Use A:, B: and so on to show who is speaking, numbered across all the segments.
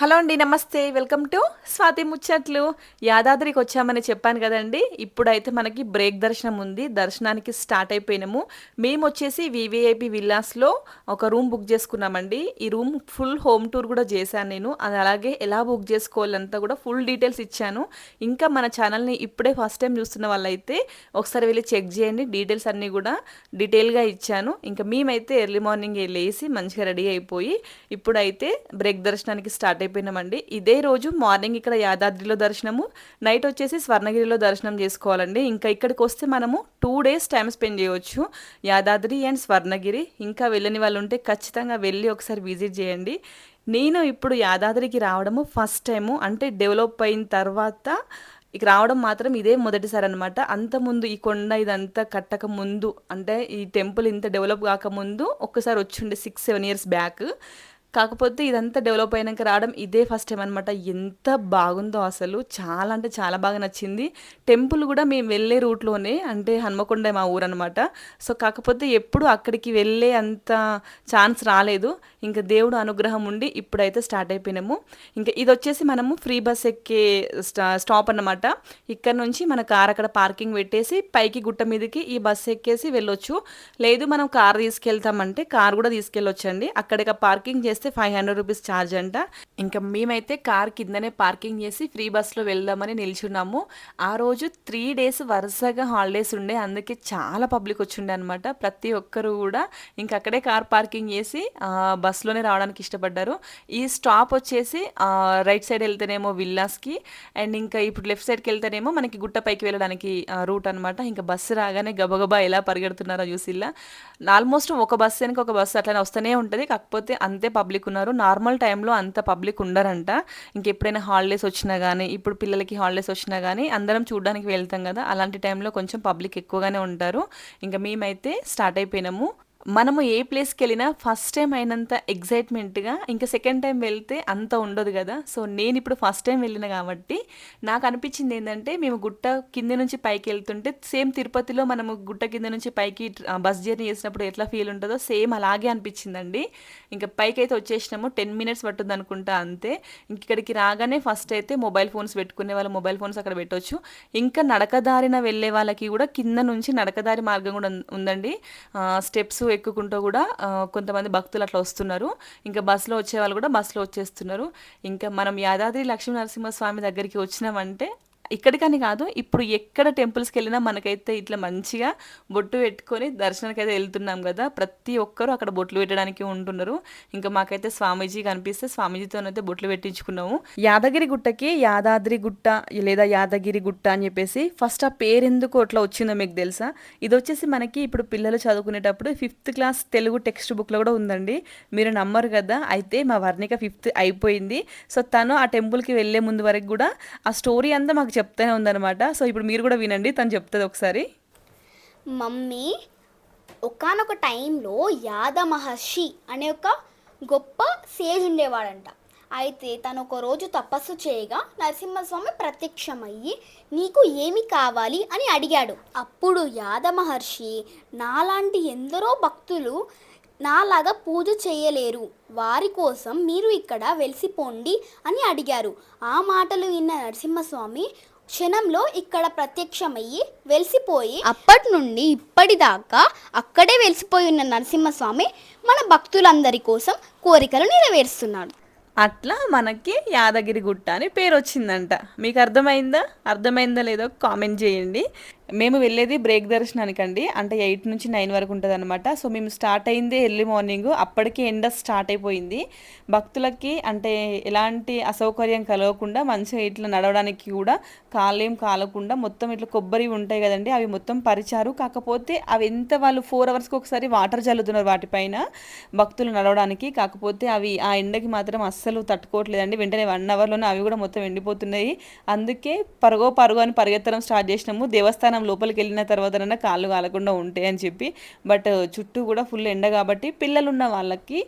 A: Hello అండి నమస్తే. Welcome to Swathi ముచ్చట్లు. యాదాద్రికి వచ్చామని చెప్పాను కదండి. ఇప్పుడైతే మనకి బ్రేక్ దర్శనం ఉంది. దర్శనానికి స్టార్ట్ అయిపోయినాము. మేము వచ్చేసి వివిఐపి విల్లాస్లో ఒక రూమ్ బుక్ చేసుకున్నామండి. ఈ రూమ్ ఫుల్ హోమ్ టూర్ కూడా చేశాను నేను. అది అలాగే ఎలా బుక్ చేసుకోవాలంతా కూడా ఫుల్ డీటెయిల్స్ ఇచ్చాను. ఇంకా మన ఛానల్ని ఇప్పుడే ఫస్ట్ టైం చూస్తున్న వాళ్ళైతే ఒకసారి వెళ్ళి చెక్ చేయండి. డీటెయిల్స్ అన్నీ కూడా డీటెయిల్గా ఇచ్చాను. ఇంకా మేమైతే ఎర్లీ మార్నింగ్ లేసి మంచిగా రెడీ అయిపోయి ఇప్పుడైతే బ్రేక్ దర్శనానికి స్టార్ట్ అయిపోయినామండి. ఇదే రోజు మార్నింగ్ ఇక్కడ యాదాద్రిలో దర్శనము నైట్ వచ్చేసి స్వర్ణగిరిలో దర్శనం చేసుకోవాలండి. ఇంకా ఇక్కడికి వస్తే మనము టూ డేస్ టైం స్పెండ్ చేయవచ్చు యాదాద్రి అండ్ స్వర్ణగిరి. ఇంకా వెళ్ళని వాళ్ళు ఉంటే ఖచ్చితంగా వెళ్ళి ఒకసారి విజిట్ చేయండి. నేను ఇప్పుడు యాదాద్రికి రావడము ఫస్ట్ టైము. అంటే డెవలప్ అయిన తర్వాత ఇక రావడం మాత్రం ఇదే మొదటిసారి అనమాట అంతకుముందు ఈ కొండ ఇదంతా కట్టక ముందు అంటే ఈ టెంపుల్ ఇంత డెవలప్ కాకముందు ఒక్కసారి వచ్చిండే సిక్స్ సెవెన్ ఇయర్స్ బ్యాక్. కాకపోతే ఇదంతా డెవలప్ అయినాక రావడం ఇదే ఫస్ట్ టైం అనమాట ఎంత బాగుందో అసలు. చాలా అంటే చాలా బాగా నచ్చింది. టెంపుల్ కూడా మేము వెళ్ళే రూట్లోనే అంటే హన్మకొండ మా ఊరు అనమాట సో కాకపోతే ఎప్పుడు అక్కడికి వెళ్ళే అంత ఛాన్స్ రాలేదు. ఇంకా దేవుడు అనుగ్రహం ఉండి ఇప్పుడైతే స్టార్ట్ అయిపోయినాము. ఇంకా ఇది వచ్చేసి మనము ఫ్రీ బస్ ఎక్కే స్టా స్టాప్ అన్నమాట. ఇక్కడ నుంచి మన కార్ అక్కడ పార్కింగ్ పెట్టేసి పైకి గుట్ట మీదకి ఈ బస్ ఎక్కేసి వెళ్ళొచ్చు. లేదు మనం కార్ తీసుకెళ్తామంటే కార్ కూడా తీసుకెళ్ళొచ్చండి. అక్కడికి పార్కింగ్ చేస్తే ఫైవ్ హండ్రెడ్ రూపీస్ ఛార్జ్ అంట. ఇంకా మేమైతే కార్ కిందనే పార్కింగ్ చేసి ఫ్రీ బస్లో వెళ్దామని నిల్చున్నాము. ఆ రోజు త్రీ డేస్ వరుసగా హాలిడేస్ ఉండే. అందుకే చాలా పబ్లిక్ వచ్చిండే అనమాట ప్రతి ఒక్కరు కూడా ఇంకా అక్కడే కార్ పార్కింగ్ చేసి బస్సులోనే బస్లోనే రావడానికి ఇష్టపడ్డారు. ఈ స్టాప్ వచ్చేసి రైట్ సైడ్ వెళ్తేనేమో విల్లాస్కి అండ్ ఇంకా ఇప్పుడు లెఫ్ట్ సైడ్కి వెళ్తేనేమో మనకి గుట్ట పైకి వెళ్ళడానికి రూట్ అనమాట ఇంకా బస్సు రాగానే గబగబా ఎలా పరిగెడుతున్నారో చూసిల్లా. ఆల్మోస్ట్ ఒక బస్సు వెనక ఒక బస్సు అట్లనే వస్తూనే ఉంటుంది. కాకపోతే అంతే పబ్లిక్ పబ్లిక్ ఉన్నారు. నార్మల్ టైంలో అంత పబ్లిక్ ఉండరంట. ఇంకెప్పుడైనా హాలిడేస్ వచ్చినా కానీ ఇప్పుడు పిల్లలకి హాలిడేస్ వచ్చినా కానీ అందరం చూడడానికి వెళ్తాం కదా. అలాంటి టైంలో కొంచెం పబ్లిక్ ఎక్కువగానే ఉంటారు. ఇంకా మేమైతే స్టార్ట్ అయిపోయినాము. మనము ఏ ప్లేస్కి వెళ్ళినా ఫస్ట్ టైం అయినంత ఎగ్జైట్మెంట్గా ఇంకా సెకండ్ టైం వెళ్తే అంత ఉండదు కదా. సో నేను ఇప్పుడు ఫస్ట్ టైం వెళ్ళిన కాబట్టి నాకు అనిపించింది ఏంటంటే మేము గుట్ట కింద నుంచి పైకి వెళ్తుంటే సేమ్ తిరుపతిలో మనము గుట్ట కింద నుంచి పైకి బస్ జర్నీ చేసినప్పుడు ఎట్లా ఫీల్ ఉంటుందో సేమ్ అలాగే అనిపించిందండి. ఇంకా పైకి అయితే వచ్చేసినాము టెన్ మినిట్స్ పట్టుద్ది అనుకుంటా అంతే. ఇంక ఇక్కడికి రాగానే ఫస్ట్ అయితే మొబైల్ ఫోన్స్ పెట్టుకునే వాళ్ళు మొబైల్ ఫోన్స్ అక్కడ పెట్టొచ్చు. ఇంకా నడకదారిన వెళ్ళే వాళ్ళకి కూడా కింద నుంచి నడకదారి మార్గం కూడా ఉందండి. స్టెప్స్ ఎక్కుకుంటూ కూడా కొంతమంది భక్తులు అట్లా వస్తున్నారు. ఇంకా బస్సులో వచ్చే వాళ్ళు కూడా బస్సులో వచ్చేస్తున్నారు. ఇంకా మనం యాదాద్రి లక్ష్మీ నరసింహస్వామి దగ్గరికి వచ్చినామంటే ఇక్కడికని కాదు ఇప్పుడు ఎక్కడ టెంపుల్స్కి వెళ్ళినా మనకైతే ఇట్లా మంచిగా బొట్టు పెట్టుకొని దర్శనానికి అయితే వెళ్తున్నాం కదా. ప్రతి ఒక్కరూ అక్కడ బొట్లు పెట్టడానికి ఉంటున్నారు. ఇంకా మాకైతే స్వామీజీ కనిపిస్తే స్వామీజీతోనైతే బొట్లు పెట్టించుకున్నాము. యాదగిరి గుట్టకి యాదాద్రి గుట్ట లేదా యాదగిరి గుట్ట అని చెప్పేసి ఫస్ట్ ఆ పేరు ఎందుకు అట్లా వచ్చిందో మీకు తెలుసా? ఇది వచ్చేసి మనకి ఇప్పుడు పిల్లలు చదువుకునేటప్పుడు ఫిఫ్త్ క్లాస్ తెలుగు టెక్స్ట్ బుక్లో కూడా ఉందండి. మీరు నమ్మరు కదా? అయితే మా వర్ణిక ఫిఫ్త్ అయిపోయింది. సో తను ఆ టెంపుల్కి వెళ్ళే ముందు వరకు కూడా ఆ స్టోరీ అంతా మాకు చెప్తూనే ఉందన్నమాట. సో ఇప్పుడు మీరు కూడా వినండి తను చెప్తుంది ఒకసారి.
B: మమ్మీ ఒకానొక టైంలో యాద మహర్షి అనే ఒక గొప్ప సేజ్ ఉండేవాడంట. అయితే తను ఒక రోజు తపస్సు చేయగా నరసింహస్వామి ప్రత్యక్షమయ్యి నీకు ఏమి కావాలి? అని అడిగాడు. అప్పుడు యాద మహర్షి నాలాంటి ఎందరో భక్తులు నాలాగా పూజ చేయలేరు. వారి కోసం మీరు ఇక్కడ వెలిసిపోండి అని అడిగారు. ఆ మాటలు విన్న నరసింహస్వామి క్షణంలో ఇక్కడ ప్రత్యక్షమయ్యి వెలిసిపోయి అప్పటి నుండి ఇప్పటిదాకా అక్కడే వెలిసిపోయి ఉన్న నరసింహస్వామి మన భక్తులందరి కోసం కోరికలు నెరవేరుస్తున్నాడు.
A: అట్లా మనకి యాదగిరి గుట్ట అని పేరు వచ్చిందంట మీకు అర్థమైందా? అర్థమైందా లేదో కామెంట్ చేయండి. మేము వెళ్ళేది బ్రేక్ దర్శనానికి అండి అంటే ఎయిట్ నుంచి నైన్ వరకు ఉంటుంది అనమాట సో మేము స్టార్ట్ అయింది ఎర్లీ మార్నింగ్. అప్పటికి ఎండ స్టార్ట్ అయిపోయింది. భక్తులకి అంటే ఎలాంటి అసౌకర్యం కలగకుండా మంచిగా ఇట్లా నడవడానికి కూడా కాలేం కాలకుండా మొత్తం ఇట్లా కొబ్బరి ఉంటాయి కదండి అవి మొత్తం పరిచారు. కాకపోతే అవి ఎంత వాళ్ళు ఫోర్ అవర్స్కి ఒకసారి వాటర్ చల్లుతున్నారు వాటిపైన భక్తులు నడవడానికి. కాకపోతే అవి ఆ ఎండకి మాత్రం అస్సలు తట్టుకోవట్లేదండి. వెంటనే వన్ అవర్లోనే అవి కూడా మొత్తం ఎండిపోతున్నాయి. అందుకే పరుగో పరుగు అని పరిగెత్తడం స్టార్ట్ చేసినాము. దేవస్థానం లోపలికి వెళ్ళిన తర్వాతనైనా కాళ్ళు కాలకుండా ఉంటాయి అని చెప్పి. బట్ చుట్టూ కూడా ఫుల్ ఎండ కాబట్టి పిల్లలు ఉన్న వాళ్ళకి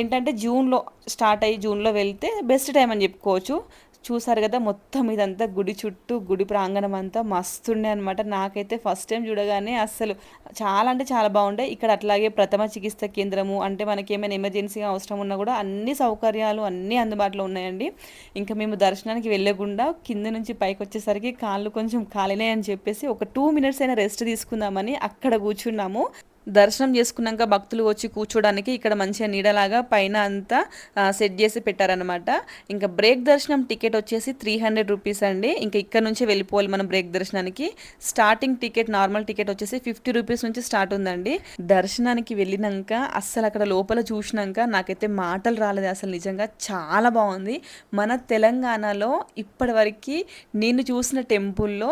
A: ఏంటంటే జూన్లో స్టార్ట్ అయ్యి జూన్లో వెళ్తే బెస్ట్ టైం అని చెప్పుకోవచ్చు. చూసారు కదా మొత్తం ఇదంతా గుడి చుట్టూ గుడి ప్రాంగణం అంతా మస్తుండే అనమాట నాకైతే ఫస్ట్ టైం చూడగానే అస్సలు చాలా అంటే చాలా బాగుండే. ఇక్కడ అట్లాగే ప్రథమ చికిత్స కేంద్రము అంటే మనకి ఏమైనా ఎమర్జెన్సీగా అవసరం ఉన్నా కూడా అన్ని సౌకర్యాలు అన్నీ అందుబాటులో ఉన్నాయండి. ఇంకా మేము దర్శనానికి వెళ్ళకుండా కింద నుంచి పైకి వచ్చేసరికి కాళ్ళు కొంచెం కాలినాయి అని చెప్పేసి ఒక టూ మినిట్స్ అయినా రెస్ట్ తీసుకుందామని అక్కడ కూర్చున్నాము. దర్శనం చేసుకున్నాక భక్తులు వచ్చి కూర్చోడానికి ఇక్కడ మంచిగా నీడలాగా పైన అంతా సెట్ చేసి పెట్టారనమాట ఇంకా బ్రేక్ దర్శనం టికెట్ వచ్చేసి త్రీ హండ్రెడ్ రూపీస్ అండి. ఇంకా ఇక్కడ నుంచి వెళ్ళిపోవాలి మనం బ్రేక్ దర్శనానికి. స్టార్టింగ్ టికెట్ నార్మల్ టికెట్ వచ్చేసి ఫిఫ్టీ రూపీస్ నుంచి స్టార్ట్ ఉందండి. దర్శనానికి వెళ్ళినాక అస్సలు అక్కడ లోపల చూసినాక నాకైతే మాటలు రాలేదు అసలు నిజంగా. చాలా బాగుంది. మన తెలంగాణలో ఇప్పటివరకు నేను చూసిన టెంపుల్లో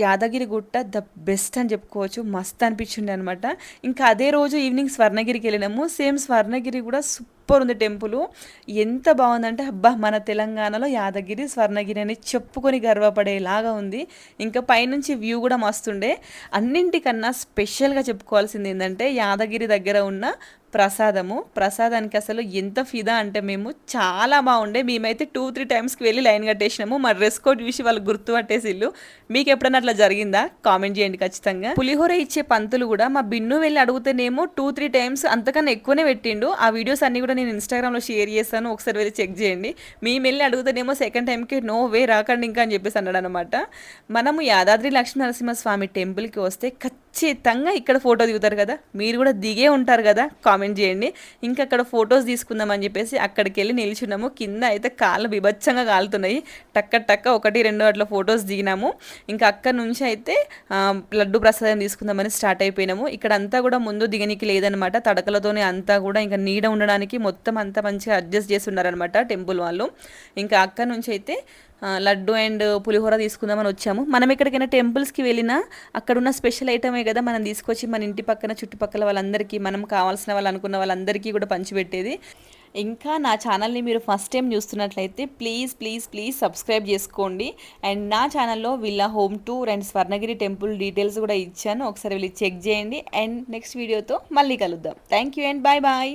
A: యాదగిరి గుట్ట ద బెస్ట్ అని చెప్పుకోవచ్చు. మస్త్ అనిపించింది అనమాట ఇంకా అదే రోజు ఈవినింగ్ స్వర్ణగిరికి వెళ్ళినాము. సేమ్ స్వర్ణగిరి కూడా సూపర్ ఉంది టెంపుల్. ఎంత బాగుందంటే అబ్బా మన తెలంగాణలో యాదగిరి స్వర్ణగిరి అని చెప్పుకొని గర్వపడేలాగా ఉంది. ఇంకా పైనుంచి వ్యూ కూడా మస్తుండే. అన్నింటికన్నా స్పెషల్గా చెప్పుకోవాల్సింది ఏంటంటే యాదగిరి దగ్గర ఉన్న ప్రసాదము. ప్రసాదానికి అసలు ఎంత ఫిదా అంటే మేము చాలా బాగుండే. మేమైతే టూ త్రీ టైమ్స్కి వెళ్ళి లైన్ కట్టేసినాము. మా డ్రెస్ కోడ్ చూసి వాళ్ళు గుర్తు ఇల్లు మీకు ఎప్పుడైనా అట్లా జరిగిందా? కామెంట్ చేయండి ఖచ్చితంగా. పులిహోర ఇచ్చే పంతులు కూడా మా బిన్ను వెళ్ళి అడిగితేనేమో టూ త్రీ టైమ్స్ అంతకన్నా ఎక్కువనే పెట్టిండు. ఆ వీడియోస్ అన్ని కూడా నేను ఇన్స్టాగ్రామ్లో షేర్ చేస్తాను ఒకసారి వెళ్ళి చెక్ చేయండి. మేము వెళ్ళి అడుగుతానేమో సెకండ్ టైంకి నో వే రాకండి ఇంకా అని చెప్పేసి అన్నాడు అనమాట మనము యాదాద్రి లక్ష్మీ నరసింహస్వామి టెంపుల్కి వస్తే ఖచ్చితంగా ఖచ్చితంగా ఇక్కడ ఫోటో దిగుతారు కదా. మీరు కూడా దిగే ఉంటారు కదా. కామెంట్ చేయండి. ఇంకా అక్కడ ఫొటోస్ తీసుకుందామని చెప్పేసి అక్కడికి వెళ్ళి నిల్చున్నాము. కింద అయితే కాళ్ళు బిభత్సంగా కాలుతున్నాయి. టక్క టక్క ఒకటి రెండు అట్లా ఫొటోస్ దిగినాము. ఇంకా అక్కడ నుంచి అయితే లడ్డు ప్రసాదం తీసుకుందామని స్టార్ట్ అయిపోయినాము. ఇక్కడ అంతా కూడా ముందు దిగనికి లేదనమాట. తడకలతోనే అంతా కూడా ఇంకా నీడ ఉండడానికి మొత్తం అంతా మంచిగా అడ్జస్ట్ చేసి ఉన్నారనమాట టెంపుల్ వాళ్ళు. ఇంకా అక్కడ నుంచి అయితే లడ్డు అండ్ పులిహోర తీసుకుందామని వచ్చాము. మనం ఎక్కడికైనా టెంపుల్స్కి వెళ్ళినా అక్కడ ఉన్న స్పెషల్ ఐటమే కదా మనం తీసుకొచ్చి మన ఇంటి పక్కన చుట్టుపక్కల వాళ్ళందరికీ మనం కావాల్సిన వాళ్ళు అనుకున్న వాళ్ళందరికీ కూడా పంచిపెట్టేది. ఇంకా నా ఛానల్ని మీరు ఫస్ట్ టైం చూస్తున్నట్లయితే ప్లీజ్ ప్లీజ్ ప్లీజ్ సబ్స్క్రైబ్ చేసుకోండి. అండ్ నా ఛానల్లో villa home tour and Swarnagiri temple details కూడా ఇచ్చాను. ఒకసారి వెళ్ళి చెక్ చేయండి. అండ్ నెక్స్ట్ వీడియోతో మళ్ళీ కలుద్దాం. Thank you and bye bye